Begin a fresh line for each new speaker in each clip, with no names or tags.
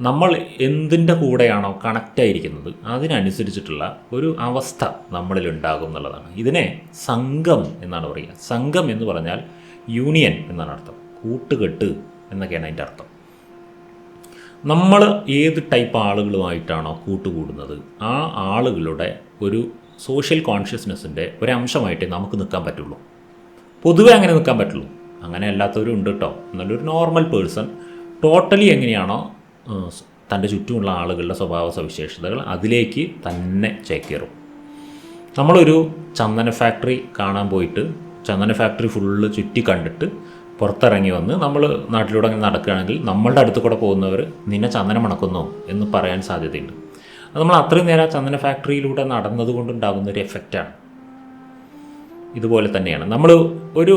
നമ്മൾ എന്തിന്റെ കൂടെയാണോ കണക്റ്റ് ആയിരിക്കുന്നത് അതിനനുസരിച്ചിട്ടുള്ള ഒരു അവസ്ഥ നമ്മളിൽ ഉണ്ടാകും എന്നുള്ളതാണ്. ഇതിനെ സംഘം എന്നാണ് പറയുക. സംഘം എന്ന് പറഞ്ഞാൽ യൂണിയൻ എന്നാണ് അർത്ഥം. കൂട്ടുകെട്ട് എന്നൊക്കെയാണ് അതിന്റെ അർത്ഥം. നമ്മൾ ഏത് ടൈപ്പ് ആളുകളുമായിട്ടാണോ കൂട്ടുകൂടുന്നത് ആ ആളുകളുടെ ഒരു സോഷ്യൽ കോൺഷ്യസ്നെസ്സിന്റെ ഒരംശമായിട്ടേ നമുക്ക് നിൽക്കാൻ പറ്റുള്ളൂ. പൊതുവേ അങ്ങനെ നിൽക്കാൻ പറ്റുള്ളൂ. അങ്ങനെ അല്ലാത്തവരും ഉണ്ട് കേട്ടോ എന്നാലൊരു നോർമൽ പേഴ്സൺ ടോട്ടലി എങ്ങനെയാണോ തന്റെ ചുറ്റുമുള്ള ആളുകളുടെ സ്വഭാവ സവിശേഷതകൾ അതിലേക്ക് തന്നെ ചേക്കേറും. നമ്മളൊരു ചന്ദന ഫാക്ടറി കാണാൻ പോയിട്ട് ചന്ദന ഫാക്ടറി ഫുള്ള് ചുറ്റി കണ്ടിട്ട് പുറത്തിറങ്ങി വന്ന് നമ്മൾ നാട്ടിലൂടെ അങ്ങനെ നടക്കുകയാണെങ്കിൽ നമ്മളുടെ അടുത്ത് കൂടെ പോകുന്നവർ നിന്നെ ചന്ദനം മണക്കുന്നോ എന്ന് പറയാൻ സാധ്യതയുണ്ട്. അത് നമ്മൾ അത്രയും നേരം ചന്ദന ഫാക്ടറിയിലൂടെ നടന്നത് കൊണ്ടുണ്ടാകുന്ന ഒരു എഫക്റ്റാണ് ഇതുപോലെ തന്നെയാണ്. നമ്മൾ ഒരു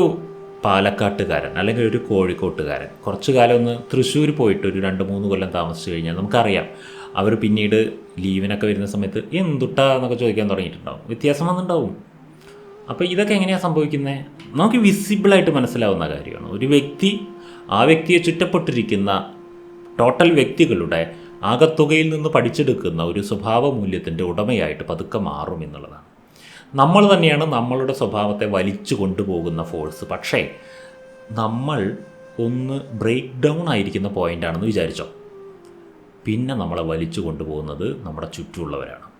പാലക്കാട്ടുകാരൻ അല്ലെങ്കിൽ ഒരു കോഴിക്കോട്ടുകാരൻ. കുറച്ച് കാലം ഒന്ന് തൃശ്ശൂർ പോയിട്ട് ഒരു രണ്ട് മൂന്ന് കൊല്ലം താമസിച്ചു കഴിഞ്ഞാൽ നമുക്കറിയാം അവർ പിന്നീട് ലീവിനൊക്കെ വരുന്ന സമയത്ത് എന്തുട്ടാ എന്നൊക്കെ ചോദിക്കാൻ തുടങ്ങിയിട്ടുണ്ടാവും. വ്യത്യാസം വന്നിട്ടുണ്ടാവും. അപ്പോൾ ഇതൊക്കെ എങ്ങനെയാണ് സംഭവിക്കുന്നത് നമുക്ക് വിസിബിളായിട്ട് മനസ്സിലാവുന്ന കാര്യമാണ്. ഒരു വ്യക്തി ആ വ്യക്തിയെ ചുറ്റപ്പെട്ടിരിക്കുന്ന ടോട്ടൽ വ്യക്തികളുടെ ആകത്തുകയിൽ നിന്ന് പഠിച്ചെടുക്കുന്ന ഒരു സ്വഭാവ മൂല്യത്തിന്റെ ഉടമയായിട്ട് പതുക്കെ മാറും എന്നുള്ളതാണ്. നമ്മൾ തന്നെയാണ് നമ്മളുടെ സ്വഭാവത്തെ വലിച്ചു കൊണ്ടുപോകുന്ന ഫോഴ്സ്. പക്ഷേ നമ്മൾ ഒന്ന് ബ്രേക്ക് ഡൗൺ ആയിരിക്കുന്ന പോയിന്റാണെന്ന് വിചാരിച്ചോ? പിന്നെ നമ്മളെ വലിച്ചു കൊണ്ടുപോകുന്നത് നമ്മുടെ ചുറ്റുമുള്ളവരാണ്.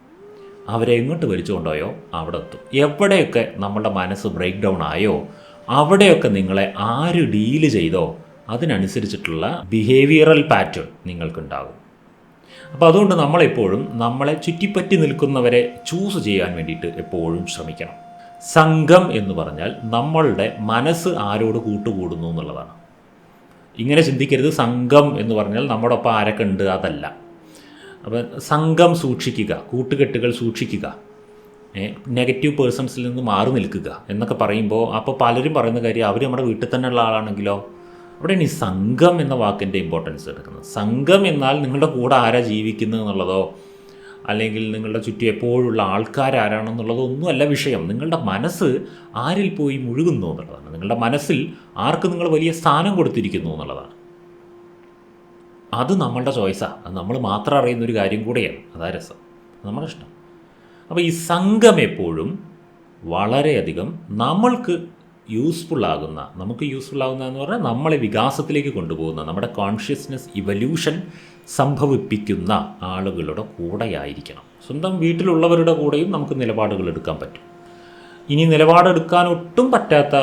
അവരെ എങ്ങോട്ട് വലിച്ചു കൊണ്ടുപോയോ? അവിടെ എത്തും എവിടെയൊക്കെ നമ്മളുടെ മനസ്സ് ബ്രേക്ക് ഡൗൺ ആയോ? അവിടെയൊക്കെ നിങ്ങളെ ആര് ഡീൽ ചെയ്തോ? അതിനനുസരിച്ചിട്ടുള്ള ബിഹേവിയറൽ പാറ്റേൺ നിങ്ങൾക്കുണ്ടാകും. അപ്പോൾ അതുകൊണ്ട് നമ്മളെപ്പോഴും നമ്മളെ ചുറ്റിപ്പറ്റി നിൽക്കുന്നവരെ ചൂസ് ചെയ്യാൻ വേണ്ടിയിട്ട് എപ്പോഴും ശ്രമിക്കണം. സംഘം എന്ന് പറഞ്ഞാൽ നമ്മളുടെ മനസ്സ് ആരോട് കൂട്ടുകൂടുന്നു എന്നുള്ളതാണ്. ഇങ്ങനെ ചിന്തിക്കരുത്. സംഘം എന്ന് പറഞ്ഞാൽ നമ്മുടെ ഒപ്പം ആരൊക്കെ ഉണ്ട് അതല്ല. അപ്പം സംഘം സൂക്ഷിക്കുക കൂട്ടുകെട്ടുകൾ സൂക്ഷിക്കുക നെഗറ്റീവ് പേഴ്സൺസിൽ നിന്ന് മാറി നിൽക്കുക എന്നൊക്കെ പറയുമ്പോൾ അപ്പോൾ പലരും പറയുന്ന കാര്യം അവർ നമ്മുടെ വീട്ടിൽ തന്നെയുള്ള ആളാണെങ്കിലോ അവിടെയാണ് ഈ സംഘം എന്ന വാക്കിന്റെ ഇമ്പോർട്ടൻസ് എടുക്കുന്നത് സംഘം എന്നാൽ നിങ്ങളുടെ കൂടെ ആരാ ജീവിക്കുന്നത് എന്നുള്ളതോ അല്ലെങ്കിൽ നിങ്ങളുടെ ചുറ്റും എപ്പോഴുള്ള ആൾക്കാരാരാണെന്നുള്ളതോ ഒന്നുമല്ല വിഷയം. നിങ്ങളുടെ മനസ്സ് ആരിൽ പോയി മുഴുകുന്നു എന്നുള്ളതാണ്. നിങ്ങളുടെ മനസ്സിൽ ആർക്ക് നിങ്ങൾ വലിയ സ്ഥാനം കൊടുത്തിരിക്കുന്നു എന്നുള്ളതാണ്. അത് നമ്മളുടെ ചോയ്സാണ് അത് നമ്മൾ മാത്രം അറിയുന്ന ഒരു കാര്യം കൂടെയാണ്. അതാ രസം. നമ്മുടെ ഇഷ്ടം. അപ്പോൾ ഈ സംഘം എപ്പോഴും വളരെയധികം നമ്മൾക്ക് യൂസ്ഫുൾ ആകുന്ന നമുക്ക് യൂസ്ഫുൾ ആകുന്ന എന്ന് പറഞ്ഞാൽ നമ്മളെ വികാസത്തിലേക്ക് കൊണ്ടുപോകുന്ന നമ്മുടെ കോൺഷ്യസ്നെസ് ഇവല്യൂഷൻ സംഭവിപ്പിക്കുന്ന ആളുകളുടെ കൂടെയായിരിക്കണം. സ്വന്തം വീട്ടിലുള്ളവരുടെ കൂടെയും നമുക്ക് നിലപാടുകൾ എടുക്കാൻ പറ്റും. ഇനി നിലപാടെടുക്കാൻ ഒട്ടും പറ്റാത്ത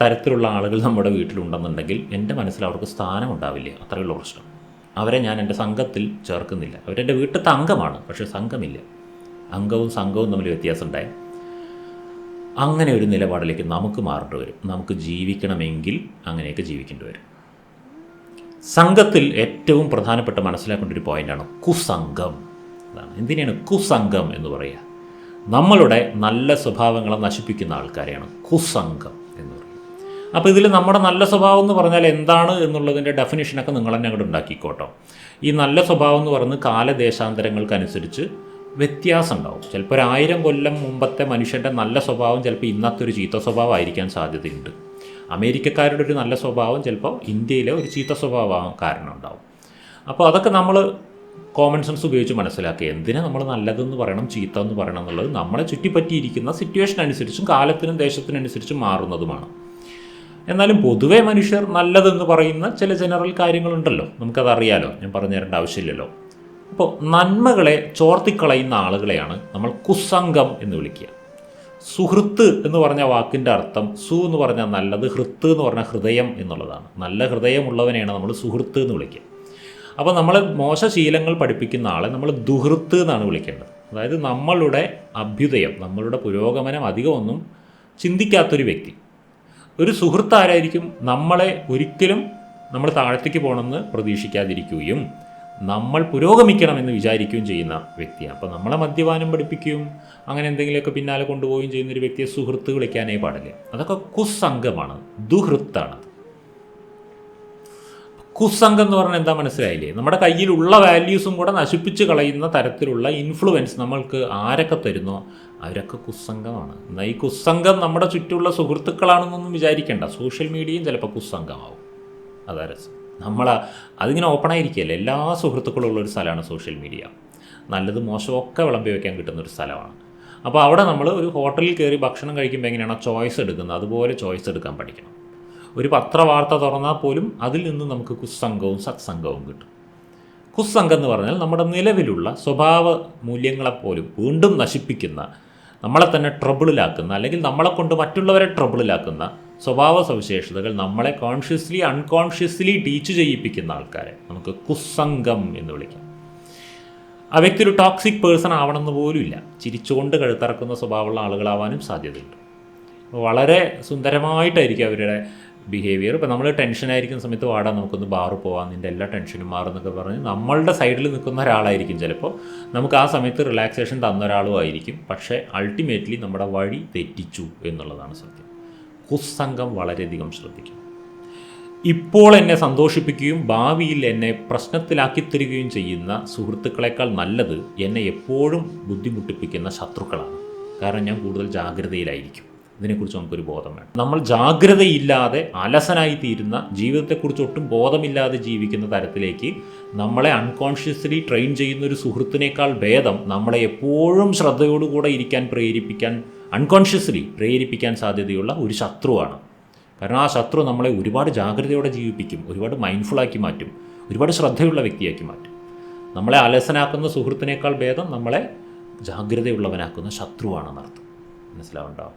തരത്തിലുള്ള ആളുകൾ നമ്മുടെ വീട്ടിലുണ്ടെന്നുണ്ടെങ്കിൽ എന്റെ മനസ്സിൽ അവർക്ക് സ്ഥാനം ഉണ്ടാവില്ല. അത്രയുള്ള പ്രശ്നം. അവരെ ഞാൻ എന്റെ സംഘത്തിൽ ചേർക്കുന്നില്ല. അവരെന്റെ വീട്ടിലത്തെ അംഗമാണ് പക്ഷേ സംഘമില്ല. അംഗവും സംഘവും തമ്മിൽ വ്യത്യാസമുണ്ടായി അങ്ങനെ ഒരു നിലപാടിലേക്ക് നമുക്ക് മാറേണ്ടി വരും. നമുക്ക് ജീവിക്കണമെങ്കിൽ അങ്ങനെയൊക്കെ ജീവിക്കേണ്ടി വരും. സംഘത്തിൽ ഏറ്റവും പ്രധാനപ്പെട്ട മനസ്സിലാക്കേണ്ട ഒരു പോയിന്റാണ് കുസംഗം. അതാണ്. എന്തിനാണ് കുസംഗം എന്ന് പറയുക? നമ്മളുടെ നല്ല സ്വഭാവങ്ങളെ നശിപ്പിക്കുന്ന ആൾക്കാരെയാണ് കുസംഗം എന്ന് പറയുന്നത് അപ്പോൾ ഇതിൽ നമ്മുടെ നല്ല സ്വഭാവം എന്ന് പറഞ്ഞാൽ എന്താണ് എന്നുള്ളതിന്റെ ഡെഫിനേഷനൊക്കെ നിങ്ങൾ തന്നെ അങ്ങോട്ട് ഉണ്ടാക്കിക്കോട്ടോ. ഈ നല്ല സ്വഭാവം എന്ന് പറയുന്നത് കാലദേശാന്തരങ്ങൾക്കനുസരിച്ച് വ്യത്യാസം ഉണ്ടാവും ചിലപ്പോൾ ഒരു ആയിരം കൊല്ലം മുമ്പത്തെ മനുഷ്യന്റെ നല്ല സ്വഭാവം ചിലപ്പോൾ ഇന്നത്തെ ഒരു ചീത്ത സ്വഭാവമായിരിക്കാൻ സാധ്യതയുണ്ട്. അമേരിക്കക്കാരുടെ ഒരു നല്ല സ്വഭാവം ചിലപ്പോൾ ഇന്ത്യയിലെ ഒരു ചീത്ത സ്വഭാവം കാരണം ഉണ്ടാവും അപ്പോൾ അതൊക്കെ നമ്മൾ കോമൺ സെൻസ് ഉപയോഗിച്ച് മനസ്സിലാക്കുക എന്തിനാ നമ്മൾ നല്ലതെന്ന് പറയണം ചീത്ത എന്ന് പറയണം എന്നുള്ളത് നമ്മളെ ചുറ്റിപ്പറ്റിയിരിക്കുന്ന സിറ്റുവേഷൻ അനുസരിച്ചും കാലത്തിനും ദേശത്തിനനുസരിച്ചും മാറുന്നതുമാണ്. എന്നാലും പൊതുവേ മനുഷ്യർ നല്ലതെന്ന് പറയുന്ന ചില ജനറൽ കാര്യങ്ങളുണ്ടല്ലോ. നമുക്കതറിയാലോ. ഞാൻ പറഞ്ഞു തരേണ്ട ആവശ്യമില്ലല്ലോ. അപ്പോൾ നന്മകളെ ചോർത്തിക്കളയുന്ന ആളുകളെയാണ് നമ്മൾ കുസംഗം എന്ന് വിളിക്കുക. സുഹൃത്ത് എന്ന് പറഞ്ഞ വാക്കിന്റെ അർത്ഥം സു എന്ന് പറഞ്ഞാൽ നല്ലത് ഹൃത്ത് എന്ന് പറഞ്ഞാൽ ഹൃദയം എന്നുള്ളതാണ്. നല്ല ഹൃദയമുള്ളവനെയാണ് നമ്മൾ സുഹൃത്ത് എന്ന് വിളിക്കുക. അപ്പോൾ നമ്മൾ മോശ ശീലങ്ങൾ പഠിപ്പിക്കുന്ന ആളെ നമ്മൾ ദുഹൃത്ത് എന്നാണ് വിളിക്കേണ്ടത്. അതായത് നമ്മളുടെ അഭ്യുദയം നമ്മളുടെ പുരോഗമനം അധികമൊന്നും ചിന്തിക്കാത്തൊരു വ്യക്തി. ഒരു സുഹൃത്ത് ആരായിരിക്കും നമ്മളെ ഒരിക്കലും നമ്മൾ താഴത്തേക്ക് പോകണമെന്ന് പ്രതീക്ഷിക്കാതിരിക്കുകയും നമ്മൾ പുരോഗമിക്കണമെന്ന് വിചാരിക്കുകയും ചെയ്യുന്ന വ്യക്തിയാണ്. അപ്പോൾ നമ്മളെ മദ്യപാനം പഠിപ്പിക്കുകയും അങ്ങനെ എന്തെങ്കിലുമൊക്കെ പിന്നാലെ കൊണ്ടുപോവുകയും ചെയ്യുന്ന ഒരു വ്യക്തിയെ സുഹൃത്ത് വിളിക്കാനേ പാടില്ല? അതൊക്കെ കുസംഗമാണ് ദുഹൃത്താണ്. കുസംഗം എന്ന് പറഞ്ഞാൽ എന്താ മനസ്സിലായില്ലേ? നമ്മുടെ കയ്യിലുള്ള വാല്യൂസും കൂടെ നശിപ്പിച്ച് കളയുന്ന തരത്തിലുള്ള ഇൻഫ്ലുവൻസ് നമ്മൾക്ക് ആരൊക്കെ തരുന്നോ അവരൊക്കെ കുസംഗമാണ്. എന്നാൽ ഈ കുസംഗം നമ്മുടെ ചുറ്റുമുള്ള സുഹൃത്തുക്കളാണെന്നൊന്നും വിചാരിക്കേണ്ട. സോഷ്യൽ മീഡിയയും ചിലപ്പോൾ കുസംഗമാവും. അതാ രസം. നമ്മൾ അതിങ്ങനെ ഓപ്പൺ ആയിരിക്കുകയല്ലേ എല്ലാ സുഹൃത്തുക്കളും ഉള്ള ഒരു സ്ഥലമാണ് സോഷ്യൽ മീഡിയ. നല്ലത് മോശമൊക്കെ വിളമ്പി വയ്ക്കാൻ കിട്ടുന്ന ഒരു സ്ഥലമാണ്. അപ്പോൾ അവിടെ നമ്മൾ ഒരു ഹോട്ടലിൽ കയറി ഭക്ഷണം കഴിക്കുമ്പോൾ എങ്ങനെയാണോ ചോയ്സ് എടുക്കുന്നത് അതുപോലെ ചോയ്സ് എടുക്കാൻ പഠിക്കണം. ഒരു പത്രവാർത്ത തുറന്നാൽ പോലും അതിൽ നിന്ന് നമുക്ക് കുസ്സംഗവും സത്സംഗവും കിട്ടും. കുസ്സംഗം എന്ന് പറഞ്ഞാൽ നമ്മുടെ നിലവിലുള്ള സ്വഭാവ മൂല്യങ്ങളെപ്പോലും വീണ്ടും നശിപ്പിക്കുന്ന നമ്മളെ തന്നെ ട്രബിളിലാക്കുന്ന അല്ലെങ്കിൽ നമ്മളെ കൊണ്ട് മറ്റുള്ളവരെ ട്രബിളിലാക്കുന്ന സ്വഭാവ സവിശേഷതകൾ നമ്മളെ കോൺഷ്യസ്ലി അൺകോൺഷ്യസ്ലി ടീച്ച് ചെയ്യിപ്പിക്കുന്ന ആൾക്കാരെ നമുക്ക് കുസംഗം എന്ന് വിളിക്കാം. ആ വ്യക്തി ഒരു ടോക്സിക് പേഴ്സൺ ആവണമെന്ന് പോലുമില്ല ചിരിച്ചുകൊണ്ട് കഴുത്തിറക്കുന്ന സ്വഭാവമുള്ള ആളുകളാവാനും സാധ്യതയുണ്ട്. വളരെ സുന്ദരമായിട്ടായിരിക്കും അവരുടെ ബിഹേവിയർ ഇപ്പോൾ നമ്മൾ ടെൻഷനായിരിക്കുന്ന സമയത്ത് വാടാ നമുക്കൊന്ന് ബാറ് പോകാം നിന്റെ എല്ലാ ടെൻഷനും മാറുന്നൊക്കെ പറഞ്ഞ് നമ്മളുടെ സൈഡിൽ നിൽക്കുന്ന ഒരാളായിരിക്കും ചിലപ്പോൾ. നമുക്ക് ആ സമയത്ത് റിലാക്സേഷൻ തന്ന ഒരാളും ആയിരിക്കും. പക്ഷേ അൾട്ടിമേറ്റ്ലി നമ്മുടെ വഴി തെറ്റിച്ചു എന്നുള്ളതാണ് സത്യം. കുസ്സംഗം വളരെയധികം ശ്രദ്ധിക്കും ഇപ്പോൾ എന്നെ സന്തോഷിപ്പിക്കുകയും ഭാവിയിൽ എന്നെ പ്രശ്നത്തിലാക്കി തരികയും ചെയ്യുന്ന സുഹൃത്തുക്കളെക്കാൾ നല്ലത് എന്നെ എപ്പോഴും ബുദ്ധിമുട്ടിപ്പിക്കുന്ന ശത്രുക്കളാണ്. കാരണം ഞാൻ കൂടുതൽ ജാഗ്രതയിലായിരിക്കും. ഇതിനെക്കുറിച്ച് നമുക്കൊരു ബോധം വേണം. നമ്മൾ ജാഗ്രതയില്ലാതെ അലസനായി തീരുന്ന ജീവിതത്തെക്കുറിച്ച് ഒട്ടും ബോധമില്ലാതെ ജീവിക്കുന്ന തരത്തിലേക്ക് നമ്മളെ അൺകോൺഷ്യസ്ലി ട്രെയിൻ ചെയ്യുന്ന ഒരു സുഹൃത്തിനേക്കാൾ ഭേദം നമ്മളെ എപ്പോഴും ശ്രദ്ധയോടുകൂടെ ഇരിക്കാൻ പ്രേരിപ്പിക്കാൻ അൺകോൺഷ്യസ്ലി പ്രേരിപ്പിക്കാൻ സാധ്യതയുള്ള ഒരു ശത്രുവാണ്. കാരണം ആ ശത്രു നമ്മളെ ഒരുപാട് ജാഗ്രതയോടെ ജീവിപ്പിക്കും ഒരുപാട് മൈൻഡ്ഫുള്ളാക്കി മാറ്റും ഒരുപാട് ശ്രദ്ധയുള്ള വ്യക്തിയാക്കി മാറ്റും. നമ്മളെ അലസനാക്കുന്ന സുഹൃത്തിനേക്കാൾ ഭേദം നമ്മളെ ജാഗ്രതയുള്ളവനാക്കുന്ന ശത്രുവാണെന്നർത്ഥം. മനസ്സിലാവുണ്ടാവും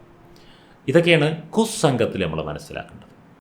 ഇതൊക്കെയാണ് കുസ്സംഗത്തിൽ നമ്മൾ മനസ്സിലാക്കേണ്ടത്.